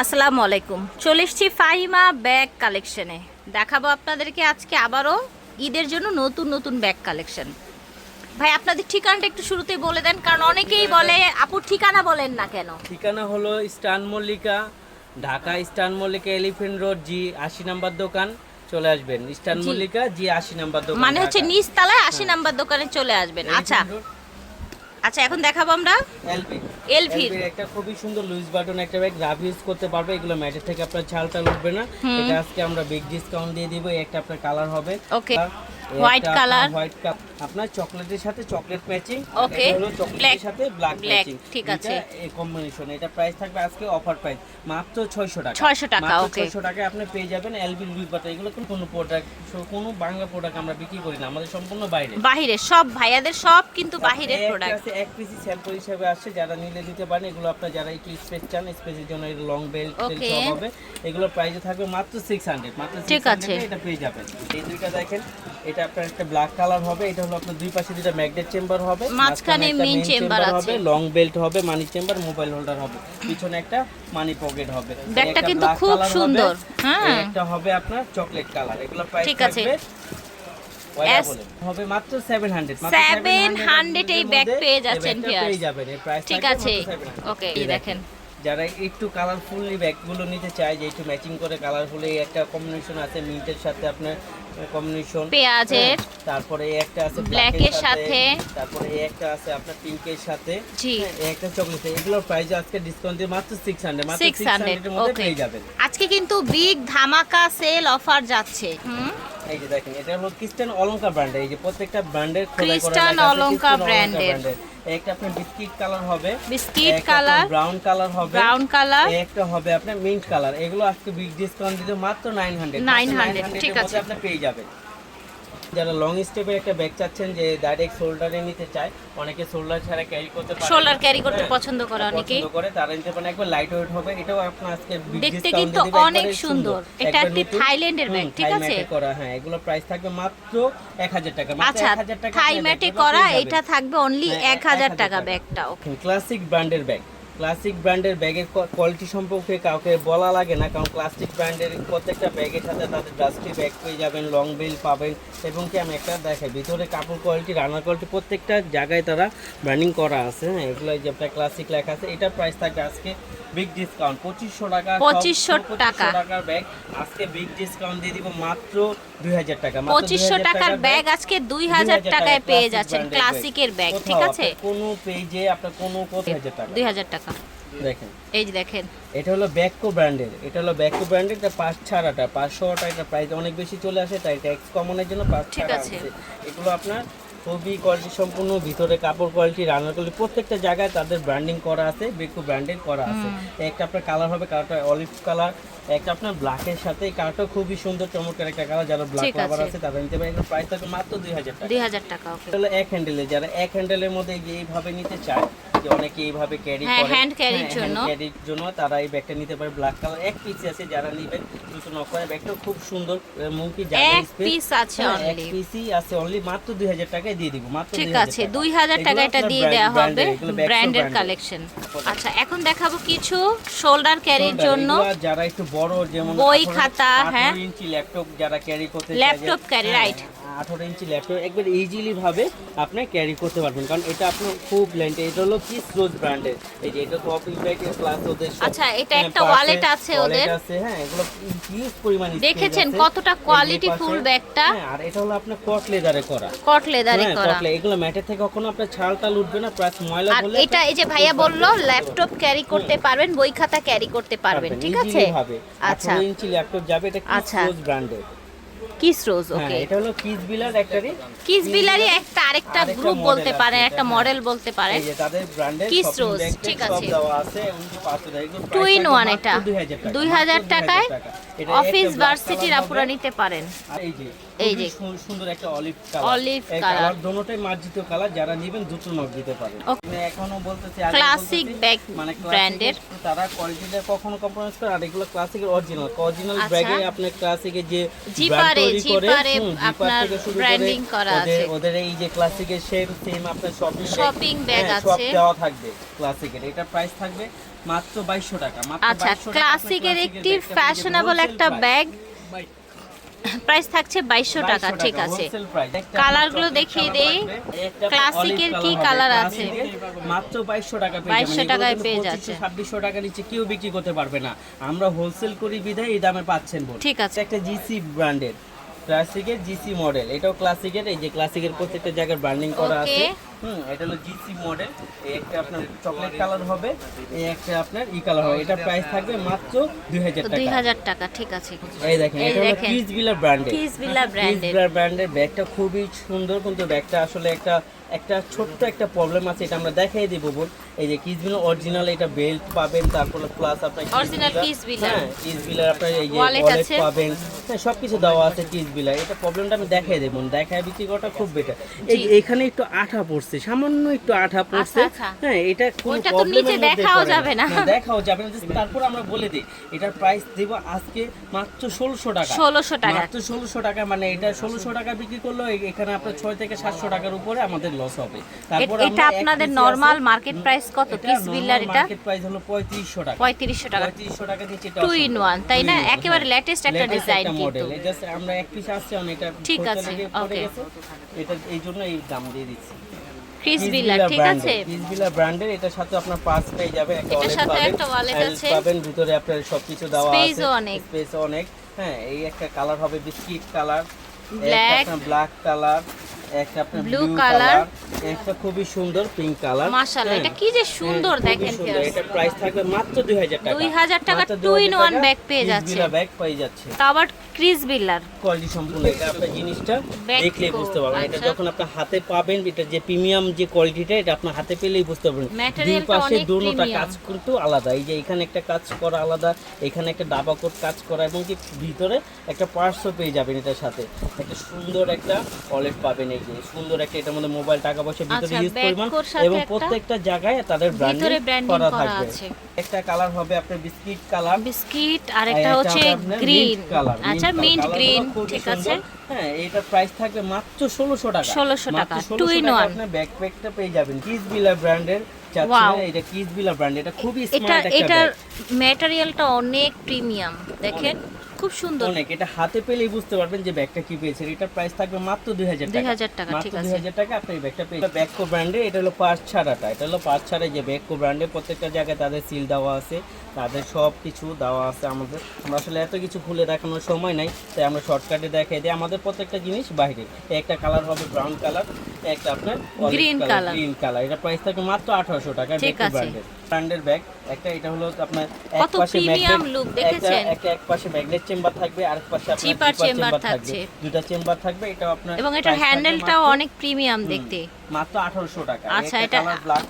আসসালামু আলাইকুম। চলে এসছি ফাহিমা ব্যাগ কালেকশনে দেখাবো আপনাদেরকে আজকে আবারও ঈদের জন্য নতুন নতুন ব্যাগ কালেকশন ভাই আপনাদের ঠিকানাটা একটু শুরুতেই বলে দেন কারণ অনেকেই বলে আপুর ঠিকানা বলেন না কেন? ঠিকানা হলো Eastern Mallika Dhaka Eastern Mallika Elephant road G আশি নাম্বার দোকান চলে আসবেন। স্টান মল্লিকা জি আশি নাম্বার দোকান মানে হচ্ছে ঢাকা। নিচ তলায় আশি নাম্বার দোকানে চলে আসবেন। আচ্ছা। আচ্ছা এখন দেখাবো আমরা। LV LV একটা খুবই সুন্দর লুইস বাটন একটা ব্যাগ রাফ ইউজ করতে পারবে এগুলো ম্যাটের থেকে আপনার ছালটা উঠবে না। এটা আজকে আমরা বিগ ডিসকাউন্ট দিয়ে দিব একটা আপনার কালার হবে। Okay white colour white cup আপনার চকলেটের সাথে চকলেট ম্যাচিং. হলো চকলেটের সাথে ব্ল্যাক ম্যাচিং ঠিক আছে। এই কম্বিনেশন এটা প্রাইস থাকবে আজকে অফার প্রাইস মাত্র 600 টাকা। 600 টাকা, okay. 600 টাকায় আপনি পেয়ে যাবেন এলবি লুইস বাটন এগুলো কোনো কোনো প্রোডাক্ট কোনো বাংলা প্রোডাক্ট আমরা বিক্রি করি না। আমাদের সম্পূর্ণ বাইরে। বাহিরে সব ভাইয়াদের সব কিন্তু একটা প্রোডাক্ট আছে, এক পিসি স্যাম্পল হিসেবে আসছে যারা নিলে দিতে পারেন। এগুলো আপনার যারা একটু স্পেস চান স্পেসের জন্য লং বেল্ট. সব হবে। এগুলো প্রাইসে থাকবে মাত্র 600 মাত্র ঠিক 600 আছে। এটা পেয়ে যাবেন। এই দুইটা দেখেন এটা আপনার একটা ব্ল্যাক কালার হবে। এটা হলো আপনার দুই পাশে ম্যাগনেট চেম্বার হবে মাঝখানে একটা main main আছে। লং বেল্ট হবে মানি চেম্বার মোবাইল হোল্ডার হবে। পিছনে একটা মানি পকেট হবে। ব্যাগটা কিন্তু খুব সুন্দর, হ্যাঁ। একটা হবে আপনার চকলেট কালার এগুলো প্রাইস ঠিক আছে। হবে মাত্র 700 মাত্র 700 এই ব্যাগ পেয়ে যাচ্ছেন পেয়ে যাবেন এর প্রাইস ঠিক আছে। ওকে এই দেখেন যারা একটু কালারফুলি ব্যাগগুলো নিতে চায় যে একটু ম্যাচিং করে কালারফুল এই একটা কম্বিনেশন আছে মিন্টের সাথে আপনার কম্বিনেশন পেঁয়াজের। তারপরে এই একটা আছে ব্ল্যাক ব্ল্যাকের এর সাথে। তারপরে এই একটা আছে আপনার পিঙ্কের সাথে জি। হ্যাঁ, এই একটা চকলেট এগুলোর প্রাইস আজকে ডিসকাউন্ট দিয়ে মাত্র 600 মাত্র 600 600 এর মধ্যে পেয়ে যাবেন আজকে কিন্তু বিগ ধামাকা সেল অফার যাচ্ছে। হুম? এই যে দেখেন এটা হলো ক্রিস্টান ব্র্যান্ড এই যে প্রত্যেকটা ব্র্যান্ডের ক্রিস্টান brand-এর। একটা আপনার বিস্কিট কালার হবে বিস্কিট কালার ব্রাউন কালার হবে ব্রাউন কালার একটা হবে আপনার মিন্ট কালার এগুলো আজকে বিগ ডিসকাউন্ট দিতে মাত্র 900 900 ঠিক আছে। আপনি পেয়ে যাবেন। যারা লং স্টেপের একটা ব্যাগ চাচ্ছেন যে ডাইরেক্ট শোল্ডারে নিতে চায় অনেকে শোল্ডার ছাড়া ক্যারি করতে পারে শোল্ডার ক্যারি করতে হ্যাঁ, পছন্দ করে অনেকেই পছন্দ করে তারা নিতে পারেন একবার লাইট ওয়েট হবে এটাও আপনার আজকে দেখতে কিন্তু অনেক সুন্দর। এটা একটি। থাইল্যান্ডের ব্যাগ, ঠিক আছে? করা হ্যাঁ এগুলো প্রাইস থাকবে মাত্র 1000 টাকা মাত্র আচ্ছা 1000 টাকা থাই ম্যাটে করা এটা থাকবে অনলি হ্যাঁ, এক হাজার 1000 টাকা টাকা। ব্যাগটা ওকে ক্লাসিক ব্র্যান্ডের ব্যাগ ক্লাসিক ব্র্যান্ডের ব্যাগের কোয়ালিটি সম্পর্কে কাউকে বলা লাগে না কারণ ক্লাসিক ব্র্যান্ডের প্রত্যেকটা ব্যাগের সাথে তাদের ডাস্টি ব্যাগ পেয়ে যাবেন লং বেল পাবেন এবং কি আমি একটা দেখাই ভিতরে কাপড় কোয়ালিটি রানার কোয়ালিটি প্রত্যেকটা জায়গায় তারা ব্র্যান্ডিং করা আছে হ্যাঁ এগুলো এই যে আপনার ক্লাসিক লেখা আছে এটার প্রাইস থাকবে আজকে বিগ ডিসকাউন্ট পঁচিশশো টাকা পঁচিশশো 2500 টাকা। টাকার ব্যাগ আজকে বিগ ডিসকাউন্ট দিয়ে দিব মাত্র দুই হাজার টাকা পঁচিশশো 2000 টাকার ব্যাগ আজকে দুই হাজার টাকায় টাকা পেয়ে যাচ্ছেন ক্লাসিকের ব্যাগ ঠিক আছে? কোনো পেজে আপনার কোনো কত হাজার টাকা। দুই টাকা দেখেন। এই যে দেখেন। এটা হলো ব্যাককো ব্র্যান্ডের এটা হলো ব্যাককো ব্র্যান্ডের এটা পাঁচ ছাড়াটা পাঁচশো এটা প্রাইস অনেক বেশি চলে আসে তাই ট্যাক্স কমানোর জন্য পাঁচ ছাড়া আছে। এগুলো আপনার খুবই কোয়ালিটি সম্পূর্ণ ভিতরে কাপড় কোয়ালিটি রান্নার কোয়ালিটি প্রত্যেকটা জায়গায় তাদের ব্র্যান্ডিং করা আছে বেকো ব্র্যান্ডের করা আছে। একটা আপনার কালার হবে কালারটা অলিভ কালার একটা আপনার ব্ল্যাকের সাথে এই কালারটা খুবই সুন্দর চমৎকার একটা কালার যারা ব্ল্যাক ঠিক লাভার আছে। তারা নিতে পারে প্রাইস থাকবে মাত্র দুই হাজার টাকা। দুই হাজার টাকা ওকে এটা হলো এক হ্যান্ডেলে যারা এক হ্যান্ডেলের মধ্যে এইভাবে নিতে চায় যে অনেকে এইভাবে ক্যারি হ্যাঁ, করে। hand carry-র জন্য। ক্যারির জন্য তারা এই ব্যাগটা নিতে পারে। ব্ল্যাক কালার এক পিস আছে যারা নেবেন দুটো নকরা ব্যাগটা খুব সুন্দর মুখি জায়গা এক piece আছে এক only। পিসই আছে অনলি মাত্র 2000 টাকায় দিয়ে দিব মাত্র ঠিক আছে টাকা। দুই হাজার এগুলো টাকা এটা দিয়ে দেওয়া হবে ব্র্যান্ডের কালেকশন আচ্ছা এখন দেখাবো কিছু শোল্ডার ক্যারির জন্য। যারা একটু বড় যেমন বই খাতা, হ্যাঁ। ইঞ্চি ল্যাপটপ যারা ক্যারি করতে চায় যে- Laptop হ্যাঁ. 18 ইঞ্চি ল্যাপটপ একবার ইজিলি ভাবে আপনি ক্যারি করতে পারবেন। কারণ এটা আপনার খুব লেন্থ এটা হলো কিস রোজ ব্র্যান্ডের এই যে এটা কপি ব্যাগের প্লাস ওদের আচ্ছা, এটা হ্যাঁ, একটা ওয়ালেট আছে ওদের। আছে হ্যাঁ এগুলো হিউজ পরিমাণ দেখেছেন কতটা কোয়ালিটি ফুল ব্যাগটা? হ্যাঁ আর এটা হলো আপনার কট লেদারে করা। কট লেদারে হ্যাঁ, করা। কট এগুলো ম্যাটের থেকে কখনো আপনার ছালটা উঠবে না প্লাস ময়লা আর এটা এই যে ভাইয়া বলল ল্যাপটপ ক্যারি করতে পারবেন বই খাতা ক্যারি করতে পারবেন ঠিক আছে? আচ্ছা। 18 ইঞ্চি ল্যাপটপ যাবে এটা আচ্ছা। রোজ ব্র্যান্ডের কিস রোজ হ্যাঁ ওকে এটা হলো কিস বিলার একটারই কিস বিলারি একটা আরেকটা গ্রুপ বলতে পারেন একটা হ্যাঁ। মডেল বলতে পারেন এই যে তাদের ব্র্যান্ডের Rose, ব্যাগ ঠিক সব আছে। দেওয়া আছে উনকি পাঁচশো টাকা এগুলো টু ইন ওয়ান এটা 2000 দুই হাজার টাকায় অফিস ভার্সিটির আপুরা নিতে পারেন এই যে এই যে। সুন্দর একটা অলিভ কালার color। কালার দোনোটাই মার্জিত কালার যারা নেবেন দুটো নক দিতে পারেন. আমি এখনও বলতেছি বলতেছি, bag মানে এর। তারা কখনো কম্প্রোমাইজ করে আর এগুলো ক্লাসিকের অরিজিনাল অরিজিনাল। ব্যাগে আপনার ক্লাসিকের যে জিপারে, তৈরি করে, জিপারে হুম, জিপার আপনার থেকে শুরু করে branding করা আছে। ওদের এই যে ক্লাসিকের সেম সেম আপনার শপিং Shopping bag আছে। দেওয়া থাকবে ক্লাসিকের এটা প্রাইস থাকবে মাত্র বাইশশো টাকা মাত্র আচ্ছা 2200 টাকা আপনার ক্লাসিকের একটি ফ্যাশনেবল একটা ব্যাগ প্রাইস থাকছে টাকা ঠিক আছে কালারগুলো দেখিয়ে দেই। ক্লাসিকের কি কালার আছে? মাত্র বাইশশো টাকা পেয়ে 2200 টাকায় এগুলো পেয়ে কিন্তু যাচ্ছে। 2600 টাকা নিচে কেউ বিক্রি করতে পারবে না আমরা হোলসেল করি বিধায় এই দামে পাচ্ছেন বল ঠিক আছে। একটা জিসি ব্র্যান্ডের ক্লাসিকের জিসি মডেল এটাও ক্লাসিকের এই যে ক্লাসিকের প্রত্যেকটা জায়গায় বার্নিং করা আছে. হুম এটা হলো জিসি মডেল। এই একটা আপনার চকলেট কালার হবে এই একটা আপনার ই কালার হবে। এটা প্রাইস থাকবে মাত্র দুই হাজার দুই টাকা। হাজার টাকা ঠিক আছে। এই দেখেন এটা হলো কিস বিলার ব্র্যান্ডের কিস ভিলা ব্র্যান্ডের ব্র্যান্ডের ব্র্যান্ডের ব্যাগটা খুবই সুন্দর কিন্তু ব্যাগটা আসলে একটা একটা ছোট্ট একটা প্রবলেম আছে এটা আমরা দেখাই দিব বোন। এই যে অরিজিনাল এটা বেল্ট পাবেন তারপরে প্লাস আপনার। হ্যাঁ আপনার এই যে ওয়ালেট পাবেন। হ্যাঁ সবকিছু দেওয়া আছে কিসবিলার এটা প্রবলেমটা আমি দেখাই দেব দেখায় বিক্রি করাটা খুব বেটার এই এখানে একটু আঠা পড়ছে। সামান্য একটু আঠা পড়ছে। আচ্ছা। হ্যাঁ এটা কোনো প্রবলেমের দেখাও যাবে না। হ্যাঁ, দেখাও যাবে না তারপর আমরা বলে দিই এটার প্রাইস দেব আজকে মাত্র ষোলোশো টাকা। 1600 টাকা। মাত্র ষোলোশো টাকা মানে এটা ষোলোশো টাকা বিক্রি করল এখানে আপনার ছয় থেকে সাতশো টাকার উপরে আমাদের লস হবে। তারপর এটা আপনাদের নরমাল মার্কেট প্রাইস কত? পিস বিল্লার এটা? মার্কেট প্রাইস হলো পঁয়ত্রিশশো টাকা। পঁয়ত্রিশশো টাকা। পঁয়ত্রিশশো টাকা নিচে টু ইন ওয়ান তাই না? একেবারে লেটেস্ট একটা ডিজাইন কিন্তু। আমরা এক পিস আসছে অনেকটা ঠিক আছে. গেছে। এটা এই জন্য এই দাম দিয়ে দিচ্ছি। ক্রিস বিল্লার ঠিক আছে? কিসবিলা ব্র্যান্ডের এটার সাথে আপনার পার্স পেয়ে যাবে একটা এটার সাথে একটা wallet আছে। পাবেন ভিতরে আপনার সবকিছু দেওয়া আছে। স্পেস অনেক। স্পেস অনেক। হ্যাঁ এই একটা কালার হবে biscuit colour black black colour একটা আপনার ব্লু কালার একটা খুবই সুন্দর পিঙ্ক কালার মাশাআল্লাহ, এটা কি যে সুন্দর দেখেন। এটা প্রাইস থাকবে মাত্র 2000 টাকা। 2000 টাকা মাত্র two in 2000 টাকা bag পেয়ে যাচ্ছে। ব্যাগ পেয়ে যাচ্ছে। তা ক্রিস বিল্লার কোয়ালিটি সম্পূর্ণ এটা জিনিসটা দেখলে বুঝতে পারবেন। এটা আচ্ছা। যখন আপনার হাতে পাবেন এটা যে প্রিমিয়াম যে কোয়ালিটিটা এটা আপনার হাতে পেলেই বুঝতে পারবেন। দুই পাশে দুটোটা কাজ কিন্তু আলাদা। এই যে এখানে একটা কাজ করা আলাদা এখানে একটা ডাবা কোট কাজ করা এবং কি ভিতরে একটা পার্সও পেয়ে যাবেন এটার সাথে। একটা সুন্দর একটা ওয়ালেট পাবেন এই সুন্দর একটা এটার মধ্যে মোবাইল টাকা পয়সা ভিতরে আচ্ছা, ইউজ করবেন এবং প্রত্যেকটা জায়গায় তাদের ব্র্যান্ডিং করা থাকবে। একটা কালার হবে আপনার বিস্কিট কালার বিস্কিট আর একটা হচ্ছে গ্রিন আচ্ছা মিন্ট গ্রিন ঠিক আছে। হ্যাঁ এটার প্রাইস থাকবে মাত্র 1600 টাকা। 1600 টাকা, two 1600 in আপনি ব্যাকপ্যাকটা পেয়ে যাবেন। কিসবিলা ব্র্যান্ডের এটা কিসবিলা ব্র্যান্ড এটা খুবই এটা স্মার্ট একটা এটার ম্যাটেরিয়ালটা অনেক প্রিমিয়াম দেখেন। খুব সুন্দর। অনেক এটা হাতে পেলেই বুঝতে পারবেন যে ব্যাগটা কি পেয়েছেন। এটার প্রাইস থাকবে মাত্র 2000 টাকা। 2000 টাকা, ঠিক আছে। 2000 টাকা আপনি ব্যাগটা পেয়ে ব্যাককো ব্র্যান্ডে এটা হলো পাঁচ ছাড়াটা। এটা হলো পাঁচ ছাড়া যে ব্যাককো ব্র্যান্ডে প্রত্যেকটা জায়গায় তাদের সিল দেওয়া আছে। তাদের সব কিছু দেওয়া আছে আমাদের। আমরা আসলে এত কিছু খুলে দেখানোর সময় নাই তাই আমরা শর্টকাটে দেখাই দিই। আমাদের প্রত্যেকটা জিনিস বাইরে। একটা কালার হবে ব্রাউন কালার একটা আপনার Green color। গ্রিন কালার এটা প্রাইস থাকবে মাত্র 1800 টাকা ঠিক আছে। ব্র্যান্ডের ব্যাগ একটা এটা হলো আপনার এক পাশে look একটা দেখেছেন? একটা এক পাশে ম্যাগনেট চেম্বার থাকবে আর এক পাশে আপনার zipper chamber chamber দুটো চেম্বার থাকবে এটা আপনার এবং এটার হ্যান্ডেলটাও অনেক প্রিমিয়াম দেখতে। মাত্র 1800 টাকা। আচ্ছা এটা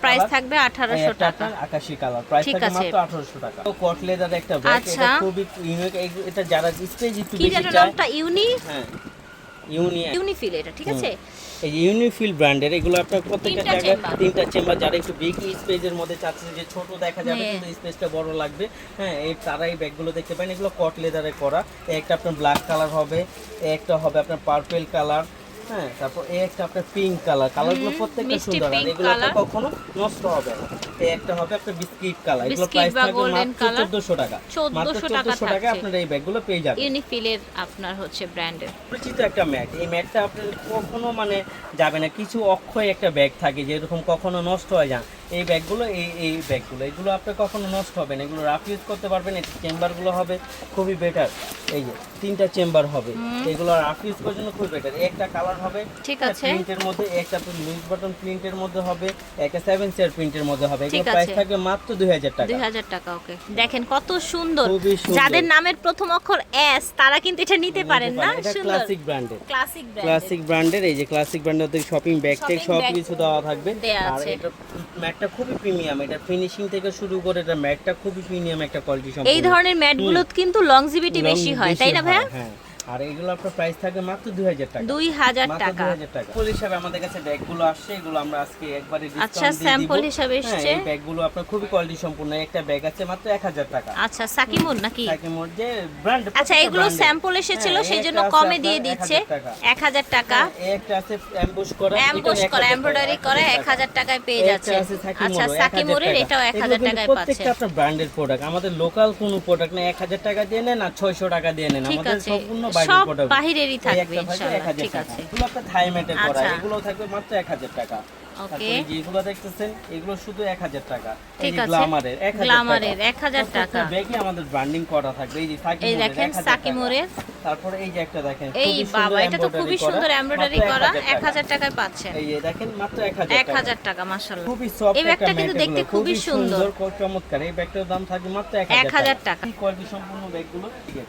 প্রাইস থাকবে এই আঠারোশো একটা টাকা। আকাশী কালার প্রাইস থাকবে। মাত্র 1800 টাকা। তো কট লেদার একটা ব্যাগ আচ্ছা। এটা খুবই ইউনিক এটা যারা স্টেজ একটু কি বেশি চায় নামটা ইউনি হ্যাঁ। ইউনিয়ন। ইউনিফিল এটা ঠিক আছে? এই যে ইউনিফিল ব্র্যান্ডের এগুলো আপনার প্রত্যেকটা জায়গায়। তিনটা চেম্বার যারা একটু বিগ স্পেসের মধ্যে চাচ্ছে যে ছোট দেখা যাবে হ্যাঁ। কিন্তু স্পেসটা বড় লাগবে। হ্যাঁ এই তারা এই ব্যাগগুলো দেখতে পারেন। এগুলো কট লেদারে করা। একটা আপনার ব্ল্যাক কালার হবে একটা হবে আপনার পার্পেল কালার হ্যাঁ তারপর এই একটা আপনার পিঙ্ক কালার কালারগুলো প্রত্যেকটা সুন্দর আর এগুলো কখনো নষ্ট হবে না। এই একটা হবে আপনার বিস্কিট কালার এগুলো প্রাইস থাকবে মাত্র 1400 টাকা। 1400 টাকা টাকা থাকছে। এই ব্যাগগুলো পেয়ে যাবেন। ইউনিফিলের আপনার হচ্ছে ব্র্যান্ডের পরিচিত একটা ম্যাট এই ম্যাটটা আপনার কখনো মানে যাবে না। কিছু অক্ষয় একটা ব্যাগ থাকে যেরকম কখনো নষ্ট হয়ে যান এই ব্যাগগুলো এই এই ব্যাগগুলো এগুলো আপনার কখনো নষ্ট হবে না। এগুলো রাফ ইউজ করতে পারবেন এই চেম্বারগুলো হবে খুবই বেটার এই যে তিনটা চেম্বার হবে। এগুলো রাফ ইউজ করার জন্য খুবই বেটার একটা কালার হবে ঠিক আছে। প্রিন্টের মধ্যে একটা লুজ বাটন প্রিন্টের মধ্যে হবে একটা সেভেন চেয়ার প্রিন্টের মধ্যে হবে। এগুলো প্রাইস। থাকবে মাত্র দুই হাজার টাকা। দুই হাজার টাকা ওকে দেখেন কত সুন্দর। যাদের নামের প্রথম অক্ষর এস তারা কিন্তু এটা নিতে পারেন না? সুন্দর। ক্লাসিক ব্র্যান্ডের ক্লাসিক ব্র্যান্ড ক্লাসিক ব্র্যান্ডের এই যে ক্লাসিক ব্র্যান্ডের শপিং ব্যাগ টেক Shopping সব কিছু দেওয়া থাকবে। আর। এটা ম্যাটটা খুবই প্রিমিয়াম। এটা ফিনিশিং থেকে শুরু করে এটা ম্যাটটা খুবই প্রিমিয়াম একটা কোয়ালিটি সম্পূর্ণ। এই ধরনের ম্যাটগুলো কিন্তু লংজিভিটি বেশি হয় তাই না ভাইয়া? হ্যাঁ। আর এগুলো আপনার প্রাইস থাকবে মাত্র দুই হাজার টাকা। টাকা। 2000 টাকা। ফুল হিসাবে আমাদের কাছে ব্যাগগুলো আসছে এগুলো আমরা আজকে একবারে ডিসকাউন্ট আচ্ছা, দিয়ে হিসাবে হ্যাঁ। এই ব্যাগগুলো আপনার খুবই কোয়ালিটি সম্পূর্ণ। একটা ব্যাগ আছে মাত্র 1000 টাকা। আচ্ছা সাকিমুর নাকি? সাকির মধ্যে ব্র্যান্ড আচ্ছা এগুলো স্যাম্পল এসেছিল সেই জন্য কমে দিয়ে দিচ্ছে। এক হাজার টাকা। একটা আছে করা করা এমব্রয়ডারি করে 1000 এক হাজার টাকায় পেয়ে যাচ্ছে। সাকিমোরো, আচ্ছা সাকিমুরের এটাও এক এগুলো হাজার কিন্তু টাকায় পাচ্ছে। প্রত্যেকটা আপনার ব্র্যান্ডের প্রোডাক্ট আমাদের লোকাল কোনো প্রোডাক্ট না 1000 টাকা দিয়ে নেন আর 600 টাকা দিয়ে নেন। আমাদের সম্পূর্ণ সব বাহিরেরই থাকবে ইনশাআল্লাহ ঠিক আছে। এগুলো আচ্ছা। এগুলো থাকবে মাত্র 1000 টাকা। ওকে। যেগুলো দেখতেছেন এগুলো শুধু 1000 টাকা। ঠিক আছে। গ্লামারের 1000 1000 টাকা। ব্যাগে আমাদের ব্র্যান্ডিং করা থাকবে। এই যে সাকিমোরের এই দেখেন 1000। সাকিমুরের। তারপরে এই যে একটা দেখেন এই বাবা এটা তো খুবই সুন্দর এমব্রয়ডারি করা 1000 এক টাকা। হাজার টাকায় পাচ্ছেন। এই যে দেখেন মাত্র 1000 এক টাকা। খুবই সফট এই ব্যাগটা কিন্তু দেখতে খুবই সুন্দর। চমৎকার। এই ব্যাগটার দাম থাকবে মাত্র 1000 টাকা। কি কোয়ালিটি সম্পূর্ণ ব্যাগগুলো?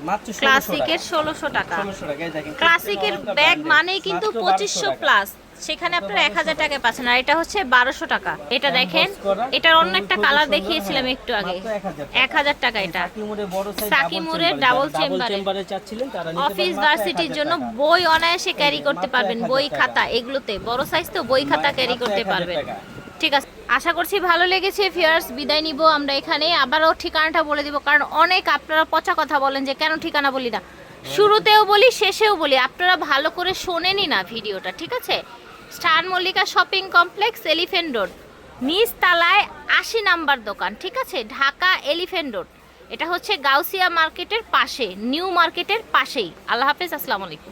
মাত্র 1600 ক্লাসিকের টাকা। ষোলোশো টাকা। 1600 টাকা এই দেখেন ক্লাসিকের ব্যাগ মানেই কিন্তু মাত্র 1200 পঁচিশশো প্লাস সেখানে আপনারা এক হাজার টাকায় পাচ্ছেন। আর এটা হচ্ছে বারোশো টাকা। এটা দেখেন এটার অন্য একটা কালার দেখিয়েছিলাম একটু আগে। মাত্র 1000 টাকা। এক হাজার টাকা এটা। সাকিমুরের ডাবল চেম্বারে অফিস ভার্সিটির জন্য বই অনায়াসে ক্যারি করতে পারবেন বই খাতা এগুলোতে। বড় সাইজ তো বই খাতা ক্যারি করতে পারবেন। ঠিক আছে। আশা করছি ভালো লেগেছে ফিয়ার্স বিদায় নিব আমরা এখানে। আবারও ঠিকানাটা বলে দিব কারণ অনেক আপনারা পচা কথা বলেন যে কেন ঠিকানা বলি না। শুরুতেও বলি শেষেও বলি আপনারা ভালো করে শোনেনই না ভিডিওটা ঠিক আছে? Star Mallika shopping complex, elephant road. নিচ তালায় আশি নাম্বার দোকান, ঠিক আছে? Dhaka elephant road. এটা হচ্ছে গাউসিয়া মার্কেটের পাশে, নিউ মার্কেটের পাশেই। আল্লাহ হাফেজ, আসসালামু আলাইকুম।